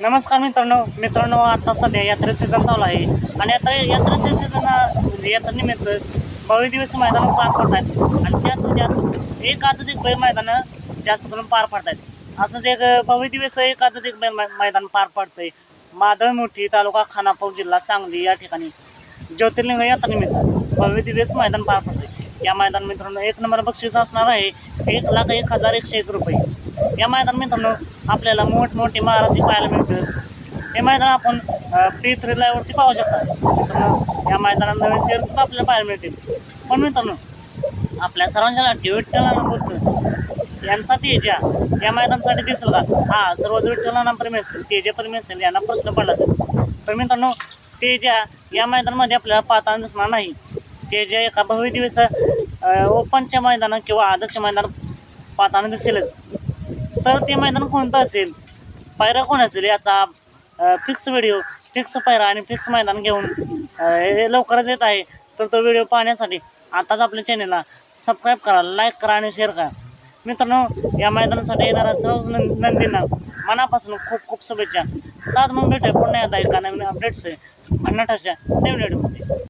नमस्कार मित्रांनो. मित्रांनो आता सध्या यात्रे सीझन चालू आहे. आणि यात्रा यात्रेचे सीझन म्हणजे यात्रेनिमित्त भव्य दिवस मैदान पार पडत आहेत आणि त्यात त्यात एक आदत बैल मैदानं जास्त करून पार पडत आहेत असंच एक भव्य दिवस एक आदत बैल मै- मैदान पार पडतंय. मादळ मोठी तालुका खानापूर जिल्हा सांगली या ठिकाणी. ज्योतिर्लिंग यात्रेनिमित्त भव्य दिवस मैदान पार पडते या मैदान मित्रांनो एक नंबर बक्षीस असणार आहे. एक लाख एक हजार एकशे एक रुपये. या मैदान मित्रांनो आपल्याला मोठमोठी महाराजी पाहायला मिळते हे मैदान आपण पी थ्री लाईव्हवरती पाहू शकता। मित्रांनो या मैदानात नवीन चेअरसुद्धा आपल्याला पाहायला मिळतील. पण मित्रांनो आपल्या सर्वांच्या टी विठ्ठलांना बोलतो यांचा तेजा या मैदानासाठी दिसेल का? हा सर्वच विठ्ठलांना प्रेमी असतील. तेजा प्रेमी असतील यांना प्रश्न पडला असेल. तर मित्रांनो तेजा या मैदानामध्ये आपल्याला पाहताना दिसणार नाही. तेजा एका भव्य दिवस ओपनच्या मैदानात किंवा आदर्श मैदान पाहताना दिसेलच. तर ते मैदान कोणतं असेल? पायरा कोण असेल? याचा फिक्स व्हिडिओ फिक्स पायरा आणि फिक्स मैदान घेऊन हे लवकरच येत आहे. तर तो व्हिडिओ पाहण्यासाठी आताच आपल्या चॅनेलला सबस्क्राईब करा लाईक करा आणि शेअर करा. मित्रांनो या मैदानासाठी येणाऱ्या सर्व नं- नंदींना मनापासून खूप खूप शुभेच्छा. चाल मग भेटूया पुन्हा एकदा एका नवीन अपडेट्स भन्नाटाच्या नवीन व्हिडिओमध्ये